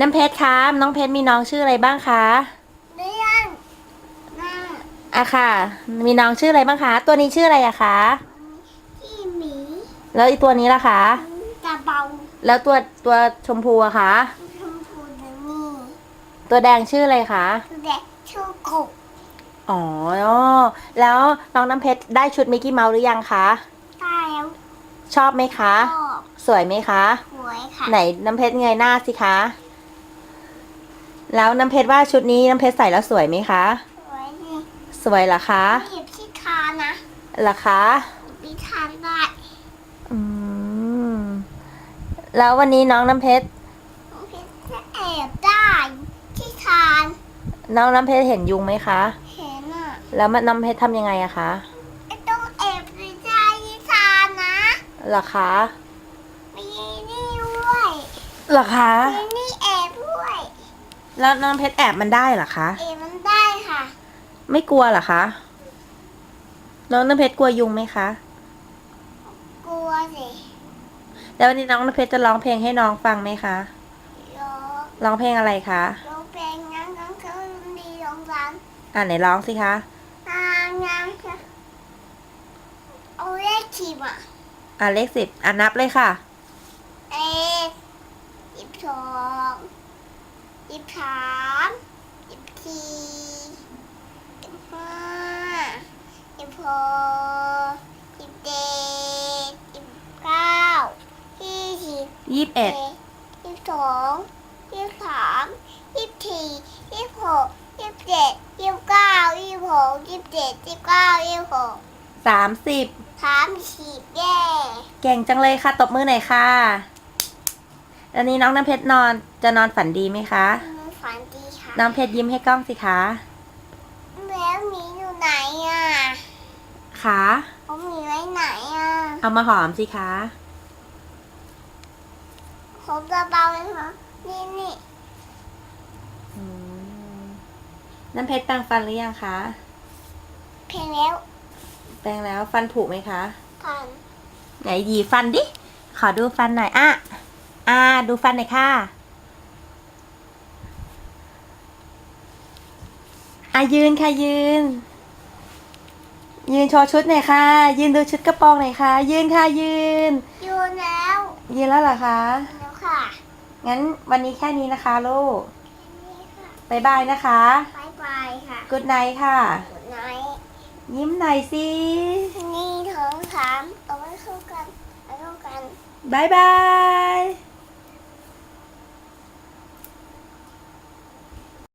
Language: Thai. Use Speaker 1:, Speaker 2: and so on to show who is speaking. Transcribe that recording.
Speaker 1: น้ำเพชรคะน้องเพชรมีน้องชื่ออะไรบ้างคะ
Speaker 2: เรื่องหน้า
Speaker 1: อะค่ะ มีน้องชื่ออะไรบ้างคะ ตัวนี้ชื่ออะไรอะคะ
Speaker 2: ที่หมี
Speaker 1: แล้วอีกตัวนี้ล่ะคะ
Speaker 2: กระเบา
Speaker 1: แล้วตัวตัวชมพูอะคะ
Speaker 2: ชมพูนี่
Speaker 1: ตัวแดงชื่ออะไรคะ
Speaker 2: เด็กชูกบ
Speaker 1: อ๋อแล้วน้องน้ำเพชรได้ชุดมิกกี้เมาส์หรือยังคะ
Speaker 2: ตายแล้ว
Speaker 1: ชอบไหมคะ
Speaker 2: ชอบ
Speaker 1: สวยไหมคะ
Speaker 2: หวยค่ะ
Speaker 1: ไหนน้ำเพชรเงยหน้าสิคะ แล้วน้ำเพชรว่าชุดนี้น้ำเพชรใส่แล้วสวยไหมคะ
Speaker 2: หวยนี่
Speaker 1: สวยเหรอคะ
Speaker 2: หยิบที่คานะ
Speaker 1: เหรอคะ
Speaker 2: พิทานได้
Speaker 1: อืมแล้ววันนี้น้องน้ำเพชร
Speaker 2: พิทานแอบได้ที่คาน
Speaker 1: น้องน้ำเพชรเห็นยุงไหมคะ
Speaker 2: เห็นอะ
Speaker 1: แล้วมันน้ำเพชรทำยังไงอะคะ
Speaker 2: ไอ้ต้องแอบไปได้ที่คานนะ
Speaker 1: เหรอคะ
Speaker 2: มีนี่ด้วย
Speaker 1: เหรอคะ
Speaker 2: มีนี่แอบด้วย
Speaker 1: แล้วน้องเพชรแอบมันได้เหรอคะ
Speaker 2: แอบมันได้ค่ะ
Speaker 1: ไม่กลัวเหรอคะ น้องน้ำเพชรกลัวยุงไหมคะ
Speaker 2: กลัวสิ
Speaker 1: แล้ววันนี้น้องน้ำเพชรจะร้องเพลงให้น้องฟังไหมคะ
Speaker 2: ร้อง
Speaker 1: ร้องเพลงอะไรคะ
Speaker 2: ร้องเพลงงั้นงั้นคือดีร้องรัน
Speaker 1: อ่าไหนร้องสิคะ
Speaker 2: งานงานค่ะเอาเลขขีบอะ
Speaker 1: อ่าเลขสิบอ่านับเลยค่ะ
Speaker 2: เอ็ดยี่สิบสอง ยี่สิบสามยี่สิบสี่ยี่สิบห้ายี่สิบหกยี่สิบเจ็ดยี่สิบเก้ายี่สิบ
Speaker 1: ยี่สิบเอ็ด
Speaker 2: ยี่สิบสองยี่สิบสามยี่สิบสี่ยี่สิบหกยี่สิบเจ็ดยี่สิบเก้ายี่สิบหกยี่สิบเจ็ดยี่สิบเก้ายี่สิบหก
Speaker 1: สามสิบ
Speaker 2: สามสิบแย่
Speaker 1: เก่งจังเลยค่ะ ตบมือหน่อยค่ะ แล้วนี้น้องน้ำเพชรนอนจะนอนฝันดีไหมคะ
Speaker 2: มันฝันดีค่ะ
Speaker 1: น้องเพชรยิ้มให้กล้องสิคะ
Speaker 2: แล้วหมีอยู่ไหนอะ
Speaker 1: ขา
Speaker 2: เขาหมีไว้ไหนอะ
Speaker 1: เอามาหอมสิคะ
Speaker 2: ผมจะเบาเลยค่ะนี่นี่
Speaker 1: อืมน้ำเพชรแปรงฟันหรือยังคะ
Speaker 2: เพลงแล้ว
Speaker 1: แปรงแล้วฟันผุไหมคะ
Speaker 2: ผ่าน
Speaker 1: ไหนหยีฟันดิ ขอดูฟันหน่อยอะ อ่า ดูฟันหน่อยค่ะอะยืนค่ะยืน ยืนโชว์ชุดหน่อยค่ะ ยืนดูชุดกระโปรงหน่อยค่ะ ยืนค่ะยืน
Speaker 2: อยู่แล้ว
Speaker 1: ยืนแล้วเหรอคะ
Speaker 2: แล้วค่ะ
Speaker 1: งั้นวันนี้แค่นี้นะคะลูก
Speaker 2: นี่ค่ะ
Speaker 1: บ๊ายบายนะคะ
Speaker 2: บายบายค่ะ
Speaker 1: กุดไนค่ะ
Speaker 2: กุดไนท์
Speaker 1: ยิ้มหน่อยสิ
Speaker 2: นี่ท้องสามเอาไว้เข้ากันเอาไว้เข้ากัน
Speaker 1: บ๊ายบาย